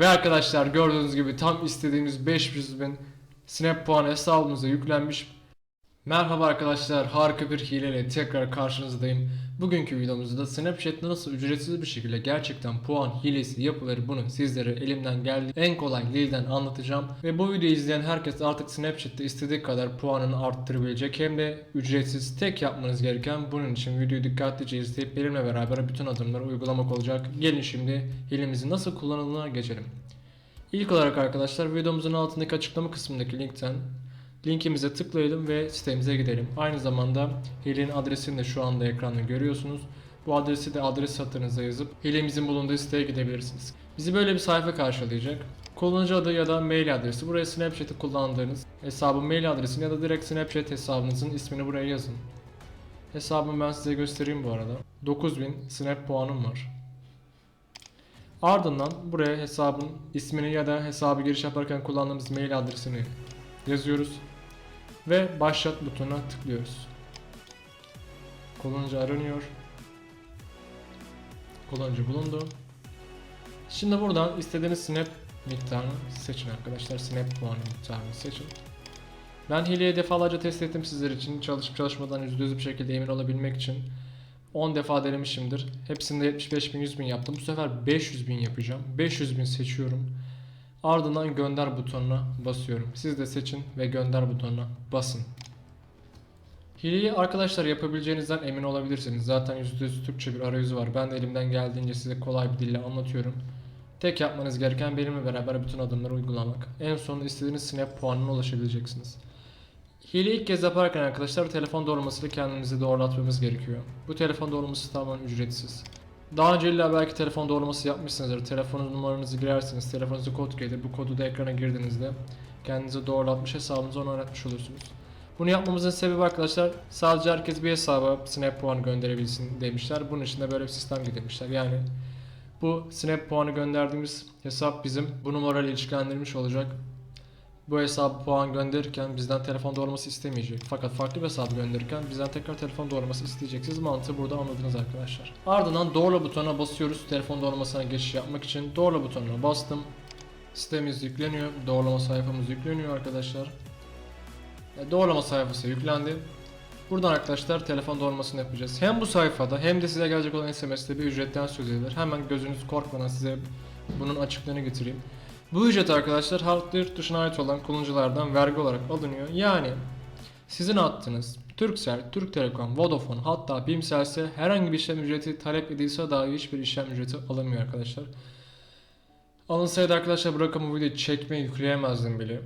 Ve arkadaşlar gördüğünüz gibi tam istediğimiz 500 bin Snap puanı hesabımıza yüklenmiş. Merhaba arkadaşlar harika bir hileyle tekrar karşınızdayım. Bugünkü videomuzda Snapchat'te nasıl ücretsiz bir şekilde gerçekten puan hilesi yapılır bunu sizlere elimden geldiği en kolay dilden anlatacağım. Ve bu videoyu izleyen herkes artık Snapchat'te istediği kadar puanını arttırabilecek hem de ücretsiz tek yapmanız gereken bunun için videoyu dikkatlice izleyip benimle beraber bütün adımları uygulamak olacak. Gelin şimdi hilemizi nasıl kullanıldığına geçelim. İlk olarak arkadaşlar videomuzun altındaki açıklama kısmındaki linkten linkimize tıklayalım ve sitemize gidelim. Aynı zamanda hilenin adresini de şu anda ekranda görüyorsunuz. Bu adresi de adres satırınıza yazıp hilemizin bulunduğu siteye gidebilirsiniz. Bizi böyle bir sayfa karşılayacak. Kullanıcı adı ya da mail adresi. Buraya Snapchat'i kullandığınız hesabın mail adresini ya da direkt Snapchat hesabınızın ismini buraya yazın. Hesabımı ben size göstereyim bu arada. 9000 Snap puanım var. Ardından buraya hesabın ismini ya da hesabı giriş yaparken kullandığımız mail adresini yazıyoruz ve başlat butonuna tıklıyoruz. Kullanıcı aranıyor. Kullanıcı bulundu. Şimdi buradan istediğiniz snap miktarını seçin arkadaşlar. Snap puanı miktarını seçin. Ben hileyi defalarca test ettim sizler için. Çalışıp çalışmadan %100 bir şekilde emin olabilmek için 10 defa denemişimdir. Hepsinde 75 bin 100 bin yaptım. Bu sefer 500 bin yapacağım. 500 bin seçiyorum. Ardından gönder butonuna basıyorum. Siz de seçin ve gönder butonuna basın. Hileyi arkadaşlar yapabileceğinizden emin olabilirsiniz. Zaten %100 Türkçe bir arayüzü var. Ben de elimden geldiğince size kolay bir dille anlatıyorum. Tek yapmanız gereken benimle beraber bütün adımları uygulamak. En sonunda istediğiniz snap puanına ulaşabileceksiniz. Hile ilk kez yaparken arkadaşlar telefon doğrulmasıyla kendimizi doğrulatmamız gerekiyor. Bu telefon doğrulması tamamen ücretsiz. Daha önce illa belki telefon doğrulması yapmışsınızdır. Telefonun numaranızı girersiniz. Telefonunuza kod gelir. Bu kodu da ekrana girdiğinizde kendinizi doğrulatmış hesabınızı ona öğretmiş olursunuz. Bunu yapmamızın sebebi arkadaşlar sadece herkes bir hesaba snap puan gönderebilsin demişler. Bunun için de böyle bir sistem getirmişler. Yani bu snap puanı gönderdiğimiz hesap bizim bu numarayla ilişkilendirilmiş olacak. Bu hesabı puan gönderirken bizden telefon doğrulması istemeyecek. Fakat farklı bir hesabı gönderirken bizden tekrar telefon doğrulması isteyecek. Siz mantığı burada anladınız arkadaşlar. Ardından doğrula butonuna basıyoruz. Telefon doğrulmasına geçiş yapmak için doğrula butonuna bastım. Sitemiz yükleniyor. Doğrulama sayfamız yükleniyor arkadaşlar. E, Doğrulama sayfası yüklendi. Buradan arkadaşlar telefon doğrulmasını yapacağız. Hem bu sayfada hem de size gelecek olan SMS'te bir ücretten söz edilir. Hemen gözünüz korkmadan size bunun açıklığını getireyim. Bu ücret arkadaşlar halk yurt dışına ait olan kullanıcılardan vergi olarak alınıyor. Yani sizin attığınız Turkcell, Türk Telekom, Vodafone hatta Bimsel ise herhangi bir işlem ücreti talep edilse dahi hiçbir işlem ücreti alınmıyor arkadaşlar. Alınsaydı arkadaşlar bu rakamı bu videoyu çekmeyi yükleyemezdim bile.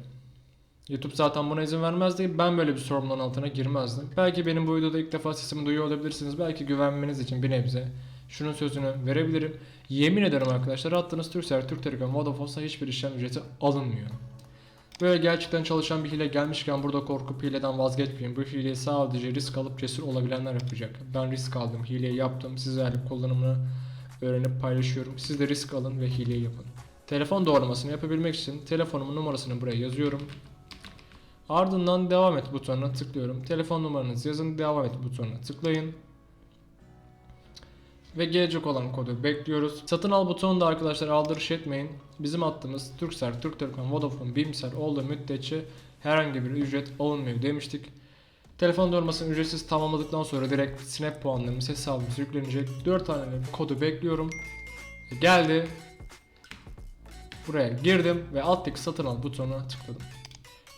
YouTube zaten buna izin vermezdi. Ben böyle bir sorumluluğun altına girmezdim. Belki benim bu videoda ilk defa sesimi duyuyor olabilirsiniz. Belki güvenmeniz için bir nebze şunun sözünü verebilirim. Yemin ederim arkadaşlar attığınız Turkcell, Türk Telekom, Vodafone'sa hiçbir işlem ücreti alınmıyor. Böyle gerçekten çalışan bir hile gelmişken burada korkup hileden vazgeçmeyin. Bu hileyi sadece risk alıp cesur olabilenler yapacak. Ben risk aldım, hileyi yaptım. Sizlerle kullanımını öğrenip paylaşıyorum. Siz de risk alın ve hileyi yapın. Telefon doğrulamasını yapabilmek için telefonumun numarasını buraya yazıyorum. Ardından devam et butonuna tıklıyorum. Telefon numaranızı yazın, devam et butonuna tıklayın. Ve gelecek olan kodu bekliyoruz. Satın al butonunda arkadaşlar aldırış etmeyin. Bizim attığımız Turkcell, Türk Telekom, Vodafone, Bimsel olduğu müddetçe herhangi bir ücret alınmıyor demiştik. Telefon doğrulmasını ücretsiz tamamladıktan sonra direkt Snap puanlarımız hesabımıza yüklenecek. 4 tane kodu bekliyorum. Geldi. Buraya girdim ve alttaki satın al butonuna tıkladım.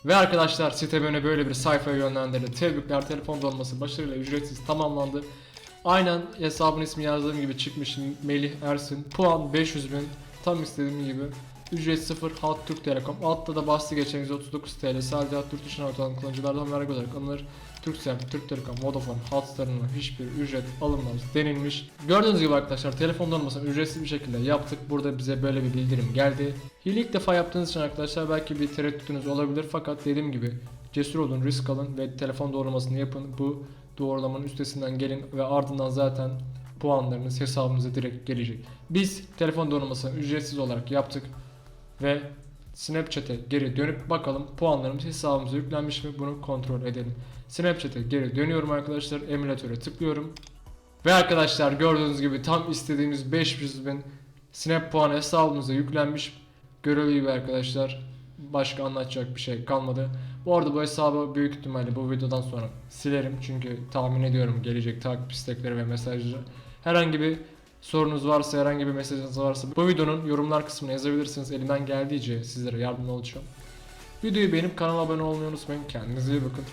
Ve arkadaşlar site beni böyle bir sayfaya yönlendirdi. Tebrikler telefon dolması başarıyla ücretsiz tamamlandı. Aynen hesabın ismi yazdığım gibi çıkmış Melih Ersin. Puan 500 bin. Tam istediğim gibi. Ücret 0 Halk Türk Telekom. Altta da bahsi geçen 139 TL. Sadece Halk Türk dışına ait olan kullanıcılardan vergi olarak alınır. Turkcell, Türk Telekom, Vodafone hatlarına hiçbir ücret alınmaz denilmiş. Gördüğünüz gibi arkadaşlar telefon donmasını ücretsiz bir şekilde yaptık. Burada bize böyle bir bildirim geldi. Hile ilk defa yaptığınız için arkadaşlar belki bir tereddütünüz olabilir fakat dediğim gibi cesur olun, risk alın ve telefon doğrulamasını yapın. Bu doğrulamanın üstesinden gelin ve ardından zaten puanlarınız hesabınıza direkt gelecek. Biz telefon doğrulamasını ücretsiz olarak yaptık ve Snapchat'e geri dönüp bakalım puanlarımız hesabımıza yüklenmiş mi bunu kontrol edelim. Snapchat'e geri dönüyorum arkadaşlar. Emülatöre tıklıyorum. Ve arkadaşlar gördüğünüz gibi tam istediğimiz 500 bin Snap puanı hesabımıza yüklenmiş. Görüldüğü gibi arkadaşlar başka anlatacak bir şey kalmadı. Bu arada bu hesabı büyük ihtimalle bu videodan sonra silerim. Çünkü tahmin ediyorum gelecek takip istekleri ve mesajları. Herhangi bir sorunuz varsa, herhangi bir mesajınız varsa bu videonun yorumlar kısmına yazabilirsiniz. Elimden geldiğince sizlere yardımcı olacağım. Videoyu beğenip kanala abone olmayı unutmayın. Kendinize iyi bakın.